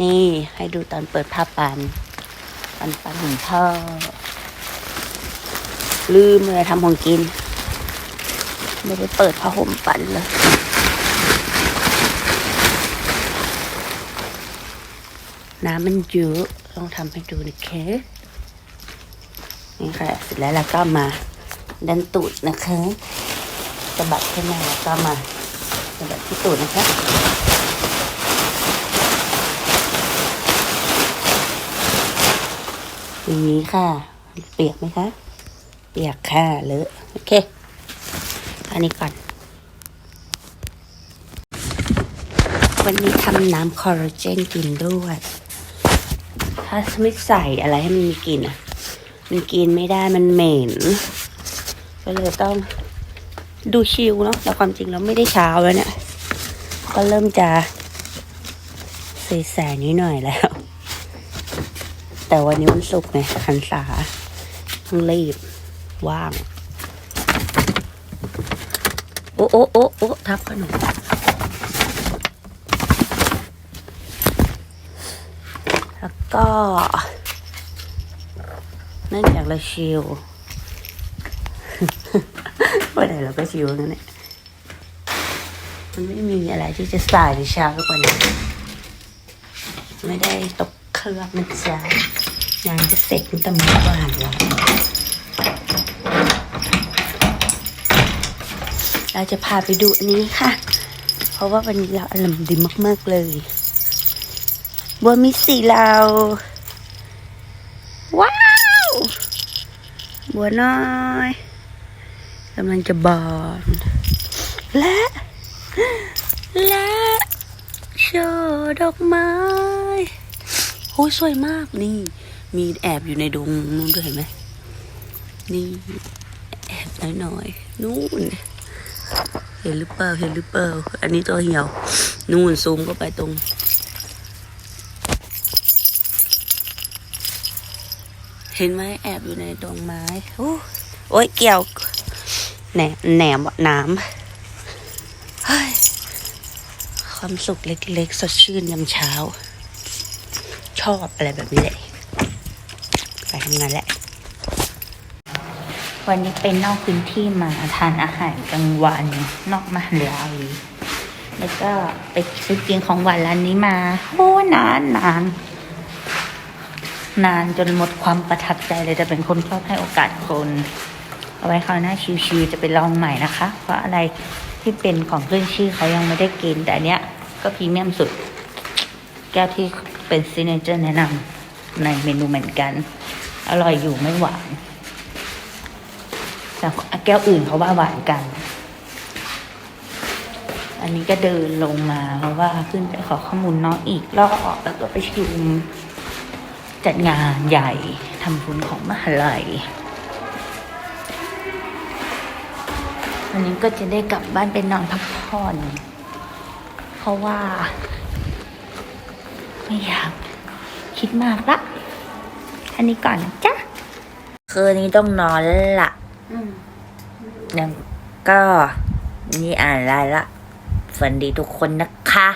นี่ให้ดูตอนเปิดผ้าปันปันปันของพ่อลืมเลยทำของกิน ไม่ได้เปิดผ้าห่มปันเลยน้ำมันเยอะต้องทำให้ดูนะคะนี่ค่ะเสร็จแล้วเราก็มาดันตูดนะคะสะบัดขึ้นมาแล้วก็มาสะบัดที่ตูดนะคะ อย่างนี้ค่ะ เปียกไหมคะ เปียกค่ะเลอะโอเค อันนี้ก่อน วันนี้ทำน้ำคอลลาเจนกินด้วยถ้าไม่ใส่อะไรให้มันมีกลิ่นอะ มันกินไม่ได้มันเหม็น ก็เลยต้องดูชิลเนาะแต่ความจริงเราไม่ได้เช้าแล้วเนี่ย ก็เริ่มจะใสๆนิดหน่อยแล้ว แต่วันนี้วันศุกร์ไงหันษาต้องรีบ ว่าง โอ้โอ้โอ้โอ้ทับขนมแล้วก็เนื่องจากเราชิลวันไหนเราก็ชิลนั่นแหละมันไม่มีอะไรที่จะสายหรือเช้ากว่านี้ ไม่ได้ตก ครื่องนะจ๊ะงานจะเสร็จตั้งแต่เมื่อวานแล้วเราจะพาไปดูอันนี้ค่ะ เพราะว่าวันนี้เราอารมณ์ดีมากๆเลยบัวมิสีเราว้าวบัวน้อยกำลังจะบานและ และโชว์ดอกไม้ อ้ยสวยมากนี่ มีแอบอยู่ในดงนู้นด้วยเห็นไหมนี่แอบน้อยๆนู่น เห็นหรือเปล่าเห็นหรือเปล่าอันนี้ตัวเหี่ยว นู่นซูมเข้าไปตรงเห็นไหมแอบอยู่ในดงไม้โอ้โอ้ยเกี่ยวแหนมแหนมน้ำความสุขเล็กๆ สดชื่นยามเช้า อบอะไรแบบนี้แหละไปทำงานแหละ วันนี้เป็นนอกพื้นที่มาทานอาหารกลางวัน นอกมหาลัยแล้วก็ไปซื้อกินของหวานร้านนี้มาโอ้นานนานนานจนหมดความประทับใจเลยแต่เป็นคนชอบให้โอกาสคน เอาไว้คราวหน้าชิวๆจะไปลองใหม่นะคะ เพราะอะไรที่เป็นของขึ้นชื่อเขายังไม่ได้กินแต่เนี้ยก็พรีเมียมสุด แก้วที่ เป็นซิเนเจอร์แนะนำในเมนูเหมือนกัน อร่อยอยู่ไม่หวานแต่แก้วอื่นเขาว่าหวานกัน อันนี้ก็เดินลงมาเพราะว่าขึ้นไปขอข้อมูลน้องอีกรอบแล้วก็ไปชุมจัดงานใหญ่ทำบุญของมหาลัยวันนี้ก็จะได้กลับบ้านไปนอนพักผ่อน เพราะว่า ไม่อยาก คิดมากละอันนี้ก่อนนะจ๊ะ คืนนี้ต้องนอนแล้วละยังก็นี่อ่านไลน์ละฝันดีทุกคนนะคะ